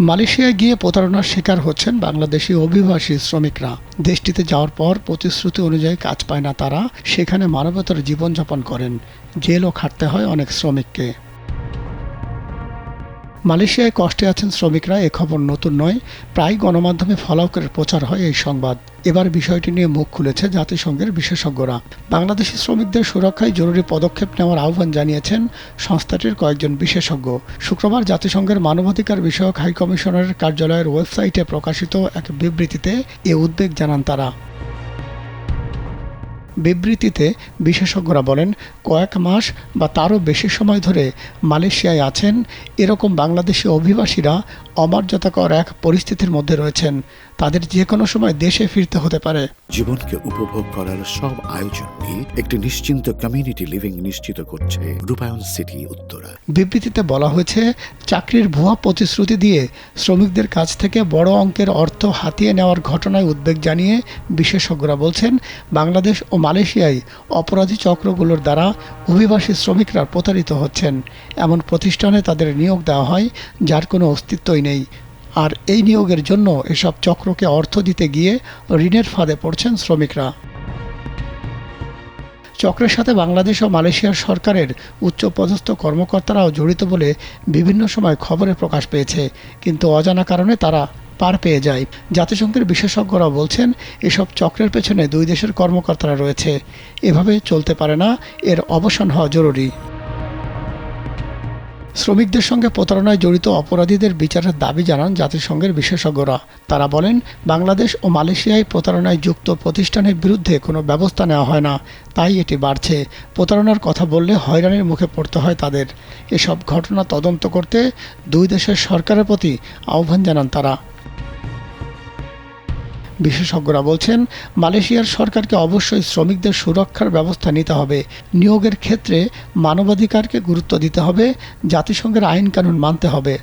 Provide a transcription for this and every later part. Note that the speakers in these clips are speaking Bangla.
মালয়েশিয়ায় গিয়ে প্রতারণার শিকার হচ্ছেন বাংলাদেশি অভিবাসী শ্রমিকরা। দেশটিতে যাওয়ার পর প্রতিশ্রুতি অনুযায়ী কাজ পায় না তারা, সেখানে মানবতার জীবনযাপন করেন। জেলও খাটতে হয় অনেক শ্রমিককে। মালয়েশিয়ায় কষ্টে আছেন শ্রমিকরা, এ খবর নতুন নয়। প্রায় গণমাধ্যমে ফলাও করে প্রচার হয় এই সংবাদ। এবার বিষয়টি নিয়ে মুখ খুলেছে জাতিসংঘের বিশেষজ্ঞরা। বাংলাদেশি শ্রমিকদের সুরক্ষায় জরুরি পদক্ষেপ নেওয়ার আহ্বান জানিয়েছেন সংস্থাটির কয়েকজন বিশেষজ্ঞ। শুক্রবার জাতিসংঘের মানবাধিকার বিষয়ক হাইকমিশনারের কার্যালয়ের ওয়েবসাইটে প্রকাশিত এক বিবৃতিতে এ উদ্বেগ জানান তারা। বিবৃতিতে বিশেষজ্ঞরা বলেন, কয়েক মাস বা তারও বেশি সময় ধরে মালয়েশিয়ায় আছেন, এরকম বাংলাদেশি অভিবাসীরা অমর্যাদাকর এক পরিস্থিতির মধ্যে রয়েছেন। তাদের যে কোনো সময় দেশে ফিরতে হতে পারে। জীবনকে উপভোগ করার সব আয়োজনকে একটি নিশ্চিন্ত কমিউনিটি লিভিং নিশ্চিত করছে রূপায়ণ সিটি উত্তরা। বিবৃতিতে বলা হয়েছে চাকরির ভুয়া প্রতিশ্রুতি দিয়ে শ্রমিকদের কাছ থেকে বড় অঙ্কের অর্থ হাতিয়ে নেওয়ার ঘটনায় উদ্বেগ জানিয়ে বিশেষজ্ঞরা বলছেন বাংলাদেশ ও মালয়েশিয়ায় অপরাধী চক্রগুলোর দ্বারা অভিবাসী শ্রমিকরা প্রতারিত হচ্ছেন। এমন প্রতিষ্ঠানে তাদের নিয়োগ দেওয়া হয় যার কোনো অস্তিত্বই নেই। আর এই নিয়োগের জন্য এসব চক্রকে অর্থ দিতে গিয়ে ঋণের ফাঁদে পড়ছেন শ্রমিকরা। চক্রের সাথে বাংলাদেশ ও মালয়েশিয়ার সরকারের উচ্চপদস্থ কর্মকর্তারাও জড়িত বলে বিভিন্ন সময় খবরে প্রকাশ পেয়েছে। কিন্তু অজানা কারণে তারা পার পেয়ে যায়। জাতিসংঘের বিশেষজ্ঞরা বলছেন, এসব চক্রের পেছনে দুই দেশের কর্মকর্তারা রয়েছে। এভাবে চলতে পারে না, এর অবসান হওয়া জরুরি। শ্রমিকদের সঙ্গে প্রতারণায় জড়িত অপরাধীদের বিচারের দাবি জানান জাতিসংঘের বিশেষজ্ঞরা। তারা বলেন, বাংলাদেশ ও মালয়েশিয়ায় প্রতারণায় যুক্ত প্রতিষ্ঠানের বিরুদ্ধে কোনো ব্যবস্থা নেওয়া হয় না, তাই এটি বাড়ছে। প্রতারণার কথা বললে হয়রানির মুখে পড়তে হয় তাদের। এসব ঘটনা তদন্ত করতে দুই দেশের সরকারের প্রতি আহ্বান জানান তারা। বিশেষজ্ঞরা বলছেন, মালয়েশিয়ার সরকারকে অবশ্যই শ্রমিকদের সুরক্ষার ব্যবস্থা নিতে হবে। নিয়োগের ক্ষেত্রে মানবাধিকারকে গুরুত্ব দিতে হবে, জাতিসংঘের আইন কানুন মানতে হবে।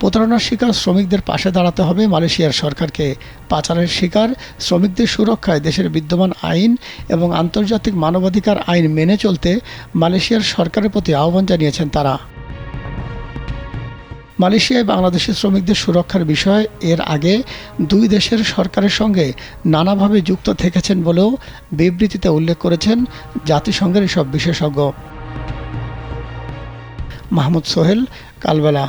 প্রতারণার শিকার শ্রমিকদের পাশে দাঁড়াতে হবে মালয়েশিয়ার সরকারকে। পাচারের শিকার শ্রমিকদের সুরক্ষায় দেশের বিদ্যমান আইন এবং আন্তর্জাতিক মানবাধিকার আইন মেনে চলতে মালয়েশিয়ার সরকারের প্রতি আহ্বান জানিয়েছেন তারা। মালয়েশিয়ায় বাংলাদেশের শ্রমিকদের সুরক্ষার বিষয়ে এর আগে দুই দেশের সরকারের সঙ্গে নানাভাবে যুক্ত থেকেছেন বলেও বিবৃতিতে উল্লেখ করেছেন জাতিসংঘের এসব বিশেষজ্ঞ। মাহমুদ সোহেল, কালবেলা।